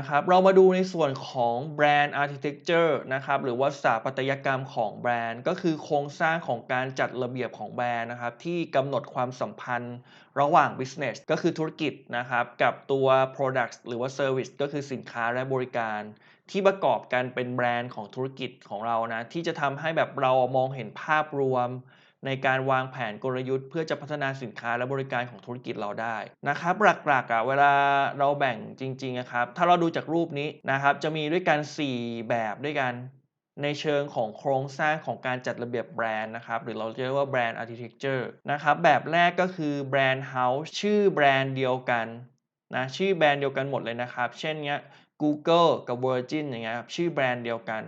นะครับเรามาดูในส่วนของแบรนด์ Architecture นะครับหรือว่าสถาปัตยกรรมของแบรนด์ ก็คือโครงสร้างของการจัดระเบียบของแบรนด์นะครับที่กำหนดความสัมพันธ์ระหว่าง business ก็คือธุรกิจนะครับกับตัว product หรือว่า service ก็คือสินค้าและบริการ ที่ประกอบกันเป็นแบรนด์ของธุรกิจของเรานะที่จะทำให้แบบเรามองเห็นภาพรวม ในการวางแผนกลยุทธ์ เพื่อจะพัฒนาสินค้าและบริการของธุรกิจเราได้นะครับหลักๆอะเวลาเราแบ่งจริงๆนะครับถ้าเราดูจากรูปนี้นะครับจะมีด้วยกัน 4 แบบด้วยกันในเชิงของโครงสร้างของการจัดระเบียบแบรนด์นะครับ หรือเราเรียกว่าแบรนด์ architecture นะครับ แบบแรกก็คือแบรนด์ house ชื่อแบรนด์เดียวกันนะชื่อแบรนด์เดียวกันหมดเลยนะครับ เช่นเนี้ย Google กับ Virgin อย่างเงี้ยครับชื่อแบรนด์เดียวกัน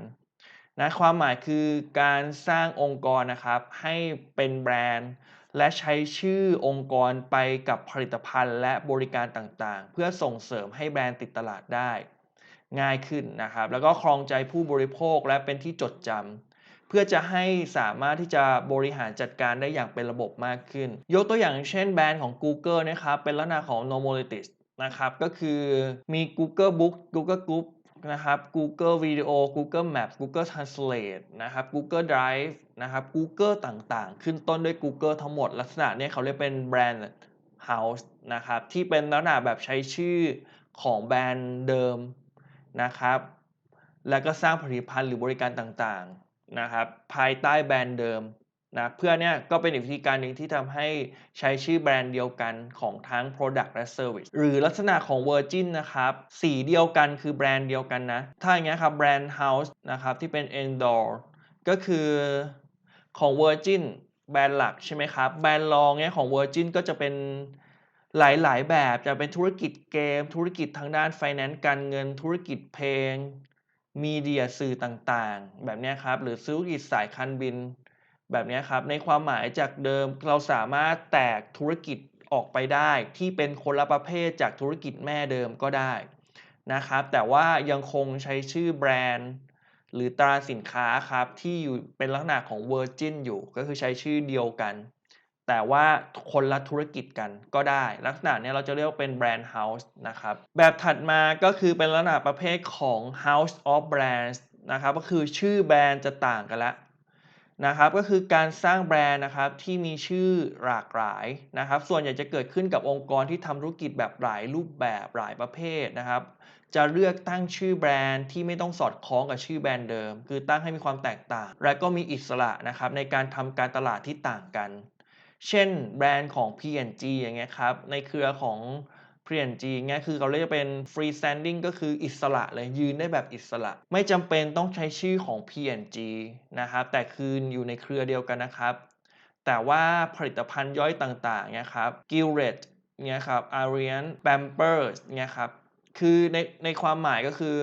นะความหมายคือการสร้างองค์กรนะครับให้เป็นแบรนด์ และใช้ชื่อองค์กรไปกับผลิตภัณฑ์ และบริการต่างๆ เพื่อส่งเสริมให้แบรนด์ติดตลาดได้ ง่ายขึ้นนะครับ แล้วก็ครองใจผู้บริโภคและเป็นที่จดจำเพื่อจะให้สามารถที่จะบริหารจัดการได้อย่างเป็นระบบมากขึ้น ยกตัวอย่างเช่นแบรนด์ของ Google นะครับเป็นลักษณะของ Nomolitis นะครับก็คือมี Google Book Google Group นะครับ Google Video Google Maps Google Translate นะครับ Google Drive นะครับ Google ต่างๆ ขึ้นต้นด้วย Google ทั้งหมด ลักษณะนี้เขาเรียกเป็นแบรนด์ House นะครับที่เป็นลักษณะแบบใช้ชื่อของแบรนด์เดิมนะครับ แล้วก็สร้างผลิตภัณฑ์หรือบริการต่างๆนะครับภายใต้แบรนด์เดิม นะเพื่อเนี้ยก็เป็นอีกวิธีการหนึ่งที่ทำให้ใช้ชื่อแบรนด์เดียวกันของทั้ง Product และ Service หรือลักษณะของ Virgin นะครับ สีเดียวกันคือแบรนด์เดียวกันนะ ถ้าอย่างเงี้ยครับแบรนด์ House นะครับที่เป็น Endor ก็คือของ Virgin แบรนด์หลักใช่ไหมครับ แบรนด์รองเนี้ยของ Virgin ก็จะเป็นหลายๆ แบบจะเป็นธุรกิจเกม ธุรกิจทางด้าน Finance การเงินธุรกิจเพลงมีเดียสื่อต่างๆ แบบนี้ครับ หรือธุรกิจสายการบิน แบบนี้ครับในความหมายจากเดิมเราสามารถแตกธุรกิจออกไปได้ ที่เป็นคนละประเภทจากธุรกิจแม่เดิมก็ได้นะครับ แต่ว่ายังคงใช้ชื่อแบรนด์ หรือตราสินค้าครับที่อยู่เป็นลักษณะของ Virgin อยู่ก็คือใช้ชื่อเดียวกัน แต่ว่าคนละธุรกิจกันก็ได้ ลักษณะนี้เราจะเรียกว่าเป็นแบรนด์ House นะครับแบบถัดมาก็คือเป็นลักษณะประเภทของ House of Brands นะครับก็คือชื่อแบรนด์จะต่างกันละ นะครับก็คือการสร้างแบรนด์นะครับที่มีชื่อหลากหลายนะครับ ส่วนใหญ่จะเกิดขึ้นกับองค์กรที่ทำธุรกิจแบบหลายรูปแบบหลายประเภทนะครับ จะเลือกตั้งชื่อแบรนด์ที่ไม่ต้องสอดคล้องกับชื่อแบรนด์เดิม คือตั้งให้มีความแตกต่าง และก็มีอิสระนะครับในการทำการตลาดที่ต่างกัน เช่น แบรนด์ของ P&G อย่างเงี้ยครับในเครือของ P&G เงี้ยคือเขาเรียกเป็น free standing ก็คืออิสระเลยยืนได้แบบอิสระ ไม่จำเป็นต้องใช้ชื่อของ P&G นะครับ แต่คืออยู่ในเครือเดียวกันนะครับ แต่ว่าผลิตภัณฑ์ย่อยต่างๆเนี่ยครับ Gillette เนี่ยครับ Arian Pampers เนี่ยครับ คือในในความหมายก็คือ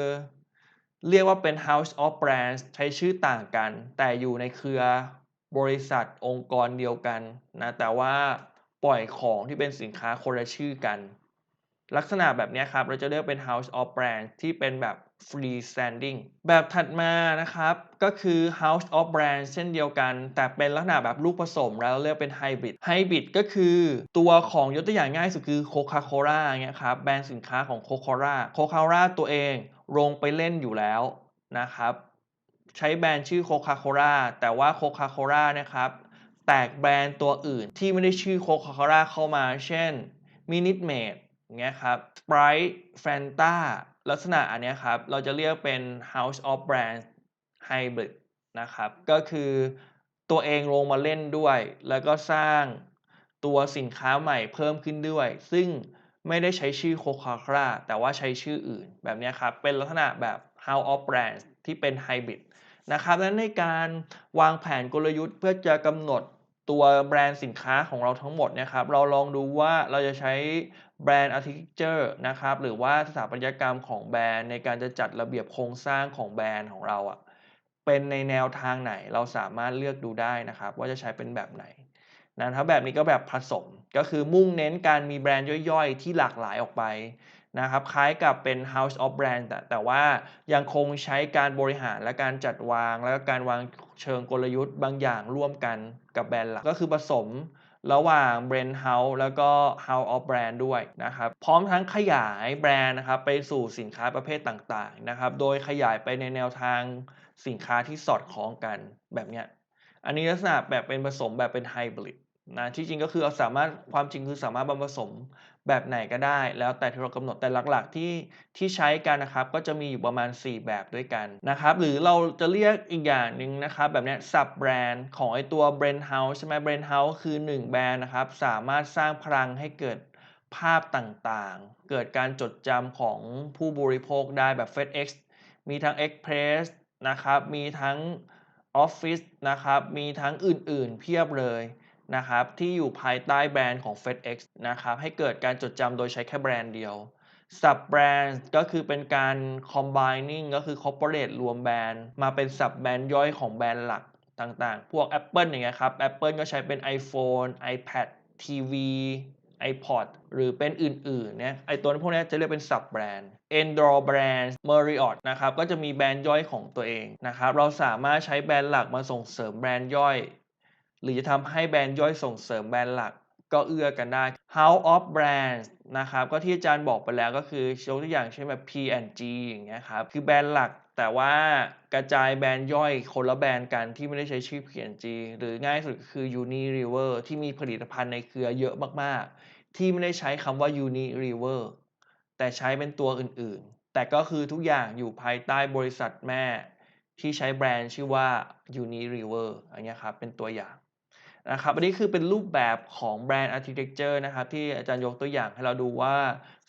เรียกว่าเป็น House of Brands ใช้ชื่อต่างกัน แต่อยู่ในเครือบริษัทองค์กรเดียวกันนะ แต่ว่าปล่อยของที่เป็นสินค้าคนละชื่อกัน ลักษณะแบบนี้ครับ เราจะเรียกเป็น House of Brands ที่เป็นแบบ free standing แบบถัดมานะครับ ก็คือ House of Brands เช่นเดียวกัน แต่เป็นลักษณะแบบลูกผสมแล้วเรียกเป็น Hybrid Hybrid ก็คือตัวของยกตัวอย่างง่ายสุดคือ Coca-Cola เงี้ยครับแบรนด์สินค้าของ Coca-Cola Coca-Cola ตัวเองลงไปเล่นอยู่แล้วนะครับ ใช้แบรนด์ชื่อ Coca-Cola แต่ว่า Coca-Cola นะครับ แตกแบรนด์ตัวอื่นที่ไม่ได้ชื่อ Coca-Cola เข้ามา เช่น Minute Maid เงี้ยครับ Sprite Fanta ลักษณะอันนี้ครับ เราจะเรียกเป็น House of Brands Hybrid นะครับ ก็คือตัวเองลงมาเล่นด้วย แล้วก็สร้างตัวสินค้าใหม่เพิ่มขึ้นด้วย ซึ่งไม่ได้ใช้ชื่อ Coca-Cola แต่ว่าใช้ชื่ออื่นแบบนี้ครับ เป็นลักษณะแบบ House of Brands ที่เป็น Hybrid นะครับและในการวางแผนกลยุทธ์เพื่อจะกำหนด ตัวแบรนด์สินค้าของเราทั้งหมดนะครับ เราลองดูว่าเราจะใช้แบรนด์ architecture นะครับ หรือว่าสถาปัตยกรรมของแบรนด์ ในการจะจัดระเบียบโครงสร้างของแบรนด์ของเราอะเป็นในแนวทางไหนเราสามารถเลือกดูได้นะครับ ว่าจะใช้เป็นแบบไหนนะครับแบบนี้ก็แบบผสมก็คือมุ่งเน้นการมีแบรนด์ย่อยๆ ที่หลากหลายออกไป นะครับคล้ายกับเป็น House of Brand แต่แต่ว่ายังคงใช้การบริหารและการจัดวาง และการวางเชิงกลยุทธ์บางอย่างร่วมกันกับแบรนด์หลักก็คือผสมระหว่าง Brand House แล้วก็ House of Brand ด้วยนะครับ พร้อมทั้งขยายแบรนด์นะครับไปสู่สินค้าประเภทต่างๆนะครับ โดยขยายไปในแนวทางสินค้าที่สอดคล้องกันแบบเนี้ย อันนี้ลักษณะแบบเป็นผสมแบบเป็นไฮบริด นะที่จริงก็คือเราสามารถความจริงคือสามารถมาผสมแบบไหนก็ได้ แล้วแต่ที่เรากำหนดแต่หลักๆที่ที่ใช้กันนะครับ ก็จะมีอยู่ประมาณ 4 แบบด้วยกันนะครับ หรือเราจะเรียกอีกอย่างหนึ่งนะครับ แบบนี้ sub brand ของไอตัว brand house ใช่ไหม brand house คือ 1 แบรนด์นะครับ สามารถสร้างพลังให้เกิดภาพต่างๆ เกิดการจดจำของผู้บริโภคได้แบบ FedEx มีทั้ง Express นะครับ มีทั้ง Office นะครับ มีทั้งอื่นๆ เพียบเลย นะครับที่อยู่ภายใต้แบรนด์ของ FedEx นะครับให้เกิดการจดจำโดยใช้แค่แบรนด์เดียว Sub Brand ก็คือเป็นการ Combining ก็คือ Corporate รวมแบรนด์มาเป็น Sub Brand ย่อยของแบรนด์หลักต่างๆ พวก Apple อย่างเงี้ยครับ Apple ก็ใช้เป็น iPhone iPad TV iPod หรือเป็นอื่นๆเนี่ยไอตัวพวกนี้จะเรียกเป็น Sub Brand Endor Brand Marriott นะครับก็จะมีแบรนด์ย่อยของตัวเองนะครับเราสามารถใช้แบรนด์หลักมาส่งเสริมแบรนด์ย่อย หรือจะทำให้แบรนด์ย่อยส่งเสริมแบรนด์หลักก็เอื้อกันได้ House of Brands นะครับ ก็ที่อาจารย์บอกไปแล้วก็คือยกตัวอย่างเช่นแบบ P&G อย่างเงี้ยครับ คือแบรนด์หลักแต่ว่ากระจายแบรนด์ย่อยคนละแบรนด์กันที่ไม่ได้ใช้ชื่อ P&G หรือง่ายสุดคือ Unilever ที่มีผลิตภัณฑ์ในเครือเยอะมากๆ ที่ไม่ได้ใช้คำว่า Unilever แต่ใช้เป็นตัวอื่นๆ แต่ก็คือทุกอย่างอยู่ภายใต้บริษัทแม่ที่ใช้แบรนด์ชื่อว่า Unilever อันนี้ครับเป็นตัวอย่าง นะครับอันนี้คือเป็นรูปแบบของแบรนด์อาร์ติเทคเจอร์นะครับที่อาจารย์ยกตัวอย่างให้เราดูว่า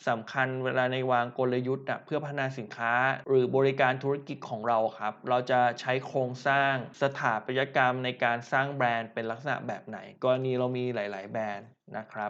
สำคัญเวลาในวางกลยุทธ์เพื่อพัฒนาสินค้า หรือบริการธุรกิจของเราครับ เราจะใช้โครงสร้างสถาปัตยกรรมในการสร้างแบรนด์เป็นลักษณะแบบไหน กรณีเรามีหลาย ๆ แบรนด์นะครับ